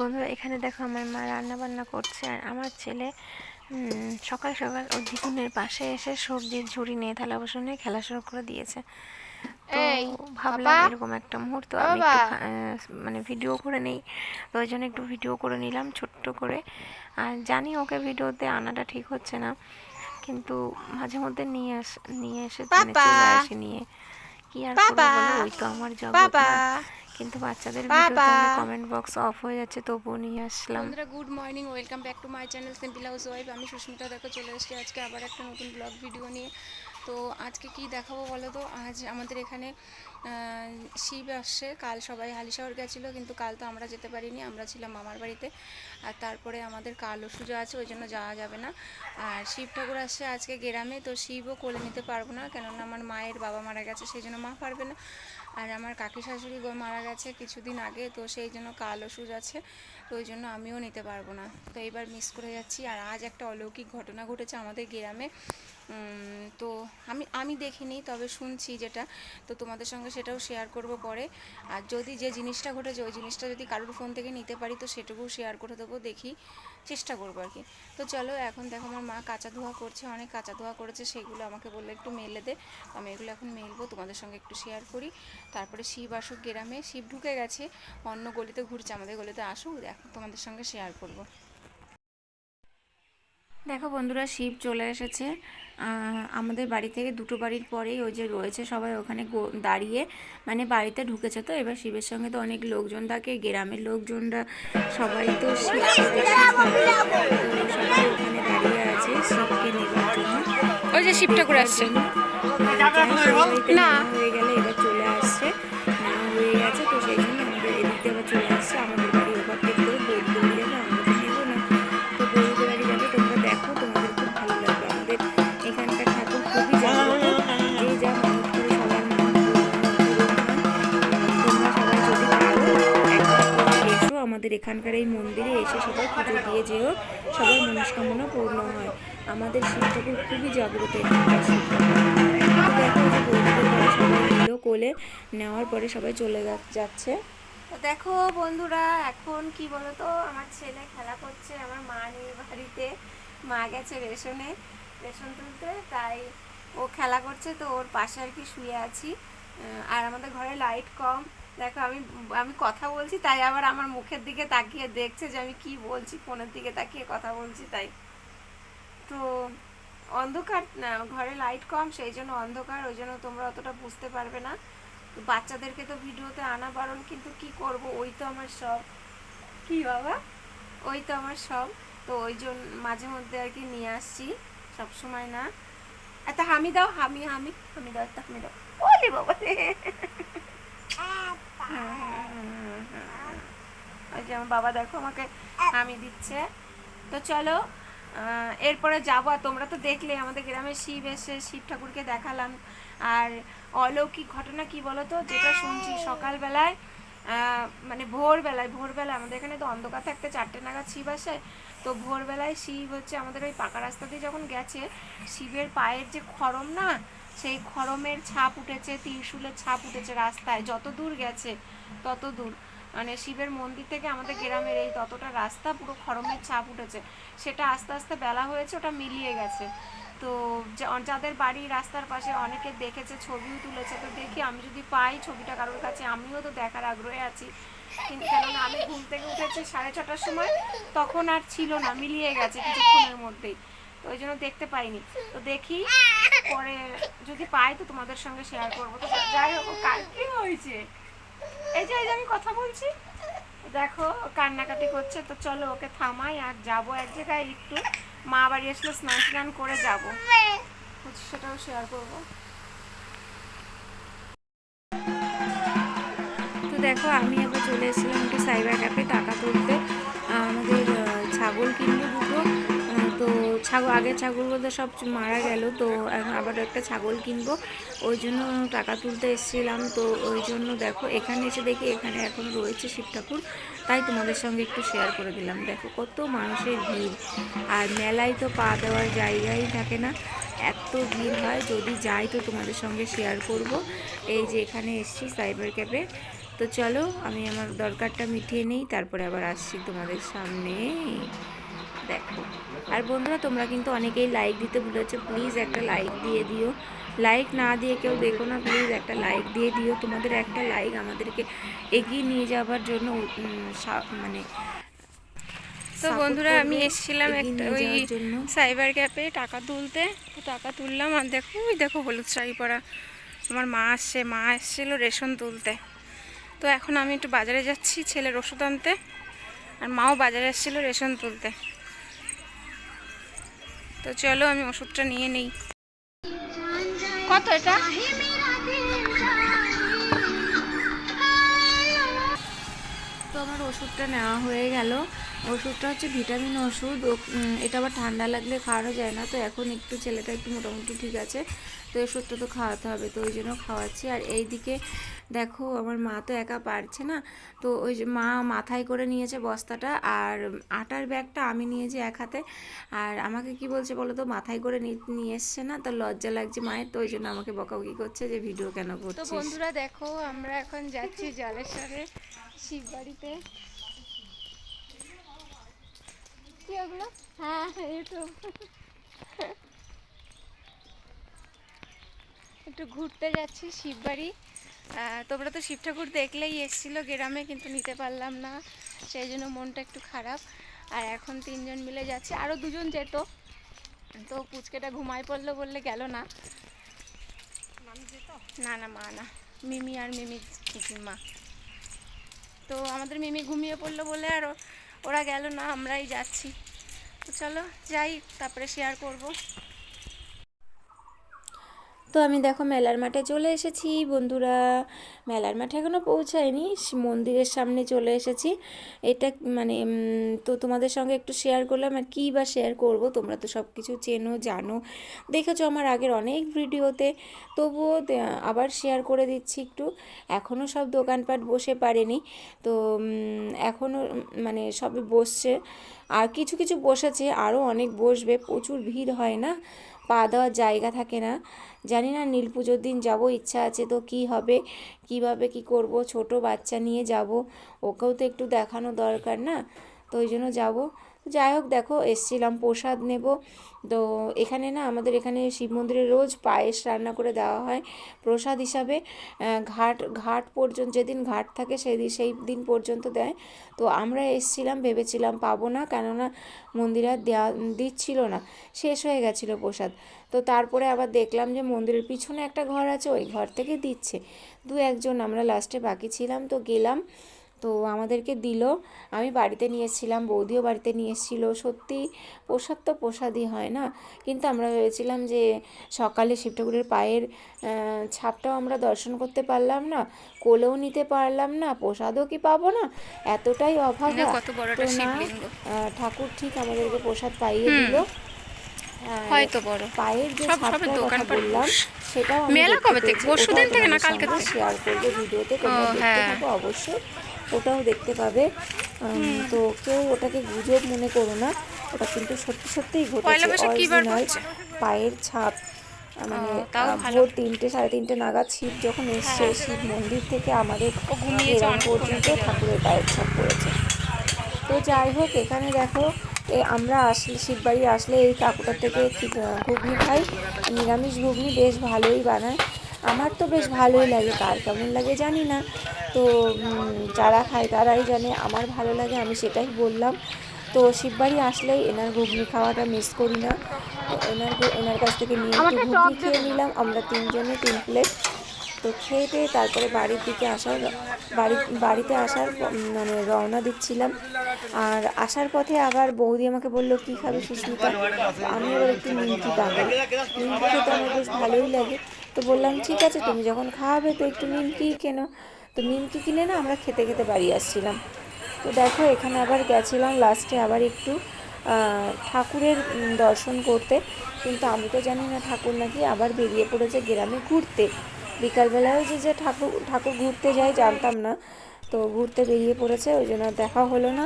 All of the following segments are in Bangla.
বন্ধুরা এখানে দেখো আমার মা রান্না বান্না করছে আর আমার ছেলে সকাল সকাল ওর দ্বিগুণের পাশে এসে সবজির ঝুড়ি নিয়ে থালা বাসন নিয়ে খেলা শুরু করে দিয়েছে। তো ভাবলাম এরকম একটা মুহূর্ত আমি মানে ভিডিও করে নেই তো ওই জন্য একটু ভিডিও করে নিলাম ছোট্ট করে। আর জানি ওকে ভিডিওতে আনাটা ঠিক হচ্ছে না কিন্তু মাঝে মধ্যে নিয়ে আস নিয়ে এসে মানে চলে আসি নিয়ে। কি আর করব ওই তো আমার জগৎ। কিন্তু বাচ্চাদের কমেন্ট বক্স অফ হয়ে যাচ্ছে তবুও নিয়ে আসলাম। বন্ধুরা good morning welcome back to my channel simple housewife আমি সুস্মিতা দেখো চলে এসেছি আজকে আবার একটা নতুন ব্লগ ভিডিও নিয়ে। তো আজকে কি দেখাবো বলো তো? আজ আমাদের এখানে শিব আসছে। কাল সবাই হালিশহর গেছিল কিন্তু কাল তো আমরা যেতে পারিনি আমরা ছিলাম মামার বাড়িতে। আর তারপরে আমাদের কাল ওষুধ আছে ওই জন্য যাওয়া যাবে না। আর শিব ঠাকুর আসছে আজকে গ্রামে তো শিবও কোলে নিতে পারব না কেননা আমার মায়ের বাবা মারা গেছে সেই জন্য মা পারবে না। আর আমার কাকি শাশুড়ি গো মারা গেছে কিছুদিন আগে, তো সেই জন্য কাল ওষুধ আছে, তো ওই জন্য আমিও নিতে পারব না। তো এবার মিস করে যাচ্ছি। আর আজ একটা অলৌকিক ঘটনা ঘটেছে আমাদের গ্রামে। তো আমি আমি দেখিনি তবে শুনছি যেটা। তো তোমাদের সঙ্গে সেটাও শেয়ার করব পরে। আর যদি যে জিনিসটা ঘটেছে, ওই জিনিসটা যদি কারোর ফোন থেকে নিতে পারি, তো সেটুকুও শেয়ার করে দেবো, দেখি চেষ্টা করব আর কি। তো চলো, এখন দেখো আমার মা কাঁচা ধোয়া করছে, অনেক কাঁচা ধোয়া করেছে, সেগুলো আমাকে বলল একটু মেলে দে। আমি এগুলো এখন মেলবো, তোমাদের সঙ্গে একটু শেয়ার করি। তারপরে শিব আসুক গ্রামে, শিব ঢুকে গেছে, অন্য গলিতে ঘুরছে, আমাদের গলিতে আসুক, দেখো তোমাদের সঙ্গে শেয়ার করব। দেখো বন্ধুরা শিব চলে এসেছে। আহ, আমাদের বাড়ি থেকে দুটো বাড়ির পরেই ওই যে রয়েছে সবাই ওখানে গো- দাঁড়িয়ে মানে বাড়িতে ঢুকেছে তো। এবার শিবের সঙ্গে তো অনেক লোকজন থাকে গ্রামের লোকজনরা সবাই তো শিব সবাই ওখানে দাঁড়িয়ে আছে শিবকে নেবার জন্য। ওই যে শিব ঠাকুর আসছে। না। হয়ে গেলে। সবার মনস্কামনা পূর্ণ হয়। আমাদের শিব খুবই জাগ্রত কোলে নেওয়ার পরে সবাই চলে যাচ্ছে। দেখো বন্ধুরা, এখন কি বলতো, আমার ছেলে খেলা করছে, আমার মা নেই বাড়িতে। মা গেছে রেশনে, রেশন তুলতে, তাই ও খেলা করছে, তো ওর পাশে আর কি শুয়ে আছি। আর আমাদের ঘরে লাইট কম। দেখো, আমি আমি কথা বলছি, তাই আবার আমার মুখের দিকে তাকিয়ে দেখছে যে আমি কি বলছি, ফোনের দিকে তাকিয়ে কথা বলছি তাই। তো অন্ধকার ঘরে লাইট কম, সেই জন্য অন্ধকার, ওই জন্য তোমরা অতটা বুঝতে পারবে না। তো বাচ্চাদেরকে তো ভিডিওতে আনা বারণ, কিন্তু কি করব? ওই তো আমার সব। কি বাবা? ওই তো আমার সব। তো ওই জন্য মাঝে মধ্যে আর কি নিয়ে আসছি, সব সময় না। একটা হামি দাও, হামি হামি হামি দাও, একটা হামি দাও। ওলে বাবা ওই যে আমার বাবা দেখো আমাকে হামি দিচ্ছে। তো চলো এরপরে যাব। আর তোমরা তো দেখলে, আমাদের গ্রামে শিব এসে শিব ঠাকুরকে দেখালাম। আর অলৌকিক ঘটনা কি বলো তো যেটা শুনছি সকালবেলায় মানে ভোরবেলায় ভোরবেলায় আমাদের এখানে তো অন্ধকার থাকতে চারটে নাগাদ শিব আসে। তো ভোরবেলায় শিব হচ্ছে আমাদের ওই পাকা রাস্তা দিয়ে যখন গেছে, শিবের পায়ের যে খরম না সেই খরমের ছাপ উঠেছে, ত্রিশূলের ছাপ উঠেছে রাস্তায়। যত দূর গেছে, তত দূর। মানে শিবের মন্দির থেকে আমাদের গ্রামের এই ততটা রাস্তা পুরো খরমের ছাপ উঠেছে। সেটা আস্তে আস্তে বেলা হয়েছে, ওটা মিলিয়ে গেছে। তো যাদের বাড়ি রাস্তার পাশে অনেকে দেখেছে, ছবিও তুলেছে, তো দেখি আমি যদি পাই ছবিটা কারোর কাছে, আমিও তো দেখার আগ্রহে আছি। কিন্তু কেননা আমি ঘুম থেকে উঠেছি সাড়ে ছটার সময়, তখন আর ছিল না, মিলিয়ে গেছে কিছুক্ষণের মধ্যেই। ওই জন্য দেখতে পাইনি। তো দেখি পরে যদি পাই তো তোমাদের সঙ্গে শেয়ার করব। তো যাই হোক কার কি হয়েছে? এই যে এই যে আমি কথা বলছি। দেখো কান্নাকাটি করছে। তো চলো ওকে থামাই আর যাব এক জায়গায় একটু। মা বাড়ি আসলে স্নান টান করে যাব। সেটাও শেয়ার করব। তো দেখো আমি আবার চলে এসেছিলাম একটু সাইবার ক্যাফে টাকা তুলতে। আমাদের ছাগল তো ছাগল আগে ছাগলগুলো তো সব মারা গেল, তো এখন আবার একটা ছাগল কিনবো। ওই জন্য টাকা তুলতে এসেছিলাম, তো ওই জন্য দেখো, এখানে এসে দেখি এখানে এখন রয়েছে শিব ঠাকুর। তাই তোমাদের সঙ্গে একটু শেয়ার করে দিলাম। দেখো কত মানুষের ভিড়। আর মেলায় তো পা দেওয়ার জায়গাই থাকে না। এত ভিড় হয়, যদি যাই তো তোমাদের সঙ্গে শেয়ার করব। এই যে এখানে এসছি সাইবার ক্যাফে তো চলো, আমি আমার দরকারটা মিটিয়ে নেই, তারপরে আবার আসছি তোমাদের সামনে। দেখো। আর বন্ধুরা তোমরা কিন্তু অনেকেই লাইক দিতে ভুলেছো। প্লিজ একটা লাইক দিয়ে দিও। লাইক না দিয়ে কেউ দেখো না। প্লিজ একটা লাইক দিয়ে দিও। তোমাদের একটা লাইক আমাদেরকে এগিয়ে নিয়ে যাওয়ার জন্য মানে তো বন্ধুরা আমি এসেছিলাম একটা ওই জন্য। সাইবার ক্যাফে টাকা তুলতে। তো টাকা তুললাম আর দেখো ওই দেখো হলুদ শাড়ি পরা। আমার মা আসছে মা এসেছিল রেশন তুলতে। তো এখন আমি একটু বাজারে যাচ্ছি ছেলের ওষুধ আনতে। আর মাও বাজারে এসেছিল রেশন তুলতে। তো চলো আমি ওষুধটা নিয়ে নিই। কত এটা? তো আমার ওষুধটা নেওয়া হয়ে গেল। ওষুধটা হচ্ছে ভিটামিন ওষুধ। ও, এটা আবার ঠান্ডা লাগলে খাওয়ানো যায় না তো এখন একটু ছেলেটা একটু মোটামুটি ঠিক আছে। তো ওষুধটা তো খাওয়াতে হবে তো ওই জন্য খাওয়াচ্ছি। আর এই দিকে দেখো আমার মা তো একা পারছে না। তো ওই যে মা মাথায় করে নিয়েছে বস্তাটা আর আটার ব্যাগটা আমি নিয়েছি এক হাতে। আর আমাকে কি বলছে বলো তো মাথায় করে নিয়ে এসছে না? তো লজ্জা লাগছে মায়ের তো ওই জন্য আমাকে বকাবকি করছে যে ভিডিও কেন তো বন্ধুরা দেখো আমরা এখন যাচ্ছি জলেশ্বরে শিব বাড়িতে কি ওগুলো? হ্যাঁ ইউটিউব একটু ঘুরতে যাচ্ছি শিববাড়ি। তোমরা তো শিব ঠাকুর দেখলেই এসেছিল গ্রামে কিন্তু নিতে পারলাম না। সেই জন্য মনটা একটু খারাপ। আর এখন তিনজন মিলে যাচ্ছি। আরও দুজন যেত। তো পুচকেটা ঘুমায় পড়ল বললে গেল না। না না মা না। মিমি আর মিমি মা তো আমাদের মিমি ঘুমিয়ে পড়ল বলে আর ওরা গেল না আমরাই যাচ্ছি। তো চলো যাই তারপরে শেয়ার করব। তো আমি দেখো মেলার মাঠে চলে এসেছি, বন্ধুরা। মেলার মাঠে এখনও পৌঁছায়নি মন্দিরের সামনে চলে এসেছি। এটা মানে তো তোমাদের সঙ্গে একটু শেয়ার করলাম, আর কী বা শেয়ার করব, তোমরা তো সব কিছু চেনো, জানো। দেখেছ আমার আগের অনেক ভিডিওতে, তবুও আবার শেয়ার করে দিচ্ছি একটু। এখনও সব দোকানপাট বসে পারেনি, তো এখনও মানে সবে বসছে। আর কিছু কিছু বসেছে আরও অনেক বসবে, প্রচুর ভিড় হয় না? পা দেওয়ার জায়গা থাকে না। জানি না, নীল পুজোর দিন যাব, ইচ্ছা আছে তো কি হবে, কীভাবে কি করব, ছোট বাচ্চা নিয়ে যাব, ওকেও তো একটু দেখানো দরকার না, তো ওই জন্য যাব। যাই হোক, দেখো, এসছিলাম, প্রসাদ নেব। তো এখানে না, আমাদের এখানে শিব মন্দিরে রোজ পায়েস রান্না করে দেওয়া হয় প্রসাদ হিসাবে। ঘাট ঘাট পর্যন্ত, যেদিন ঘাট থাকে সেই সেই দিন পর্যন্ত দেয়। তো আমরা এসছিলাম, ভেবেছিলাম পাবো না, কেননা মন্দিরে দেওয়া দিচ্ছিল না। শেষ হয়ে গেছিল প্রসাদ। তো তারপরে আবার দেখলাম যে মন্দিরের পিছনে একটা ঘর আছে, ওই ঘর থেকে দিচ্ছে। দু একজন আমরা লাস্টে বাকি ছিলাম, তো গেলাম। তো আমাদেরকে দিল। আমি বাড়িতে নিয়ে এসেছিলাম বৌদিও বাড়িতে নিয়ে এসেছিল। সত্যি প্রসাদ তো প্রসাদই হয় না। কিন্তু আমরা ভেবেছিলাম যে সকালে শিব ঠাকুরের পায়ের ছাপটাও আমরা দর্শন করতে পারলাম না কোলেও নিতে পারলাম না প্রসাদও কি পাবো না? এতটাই অভাব তো না আহ, ঠাকুর ঠিক আমাদেরকে প্রসাদ পাইয়ে দিল। হয়তো বড়। পায়ের যে ছাপটার কথা বললাম সেটাও আমি মেলা কবে থেকে? পেয়েছি। পরশু ওটাও দিন থেকে না কালকে শেয়ার করব ভিডিওতে তোমরা দেখতে হ্যাঁ। থাকো অবশ্যই। ওটাও দেখতে পাবে। তো কেউ ওটাকে গুজব মনে করো না। ওটা কিন্তু সত্যি সত্যিই ঘটেছে। পড়ছে? পায়ের ছাপ। মানে। ভোর তিনটে সাড়ে তিনটে নাগাদ শিব যখন এসছে শিব মন্দির থেকে আমাদের পর্যন্ত ঠাকুরের পায়ের ছাপ পড়েছে। তো যাই হোক এখানে দেখো এ আমরা আসলে শিববাড়ি আসলে এই কাকুটার থেকে ঘুগনি খাই। নিরামিষ ঘুগনি বেশ ভালোই বানায়। আমার তো বেশ ভালোই লাগে কার কেমন লাগে জানি না। তো যারা খায় তারাই জানে আমার ভালো লাগে আমি সেটাই বললাম। তো শিববাড়ি আসলেই এনার ঘুগনি খাওয়াটা মিস করি না। তো এনার এনার কাছ থেকে নিয়ে একটু ঘুগনি খেয়ে নিলাম আমরা তিনজনে তিন প্লেট তো খেয়ে টেয়ে তারপরে বাড়ির দিকে আসার বাড়ি বাড়িতে আসার মানে রওনা দিচ্ছিলাম। আর আসার পথে আবার বৌদি আমাকে বলল কী খাবে সুস্মিতা? আমি আবার একটু নিমকি পাগল নিমকি খেতে আমার বেশ ভালোই লাগে। তো বললাম ঠিক আছে তুমি যখন খাওয়াবে তো একটু নিমকি কেনো। তো নিমকি কিনে না আমরা খেতে খেতে বাড়ি আসছিলাম। তো দেখো এখানে আবার গেছিলাম লাস্টে আবার একটু ঠাকুরের দর্শন করতে। কিন্তু আমি তো জানি না ঠাকুর নাকি আবার বেরিয়ে পড়েছে গ্রামে ঘুরতে। বিকালবেলাও যে যে ঠাকুর ঠাকুর ঘুরতে যায় জানতাম না। তো ঘুরতে বেরিয়ে পড়েছে ওই জন্য দেখা হলো না।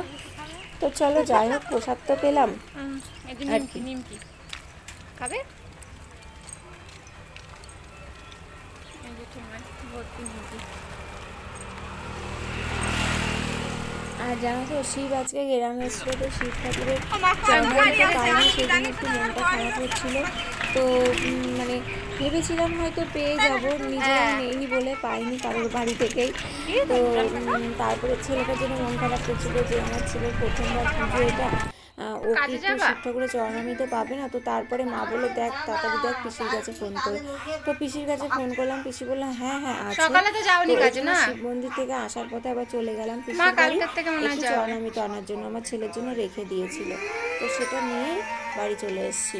তো চলো যাই হোক প্রসাদ তো পেলাম। আর নিমকি। খাবে? আর জানো তো, শিব আজকে গ্রামে এসেছিল, তো শিব ঠাকুরের চরণামিতে পাইনি একটু মনটা খারাপ হচ্ছিল। তো মানে ভেবেছিলাম হয়তো পেয়ে যাব নিজেরা নেইনি বলে পাইনি কারোর বাড়ি থেকেই। তো তারপরে ছেলেটার জন্য মন খারাপ করছিল যে আমার ছেলের প্রথমবার পুজো এটা। ও কি একটু শিব ঠাকুরের চরণামিতে পাবে না তো তারপরে মা বলে দেখ তাড়াতাড়ি দেখ পিসির কাছে ফোন করে। তো পিসির কাছে ফোন করলাম পিসি বললাম হ্যাঁ হ্যাঁ আছে। সকালে তো যাওনি তো কাজে না? শিব মন্দির থেকে আসার পথে আবার চলে গেলাম মা পিসির বাড়ি থেকে একটু। চরণামিতে আনার জন্য আমার ছেলের জন্য রেখে দিয়েছিল। তো সেটা নিয়ে বাড়ি চলে এসেছি।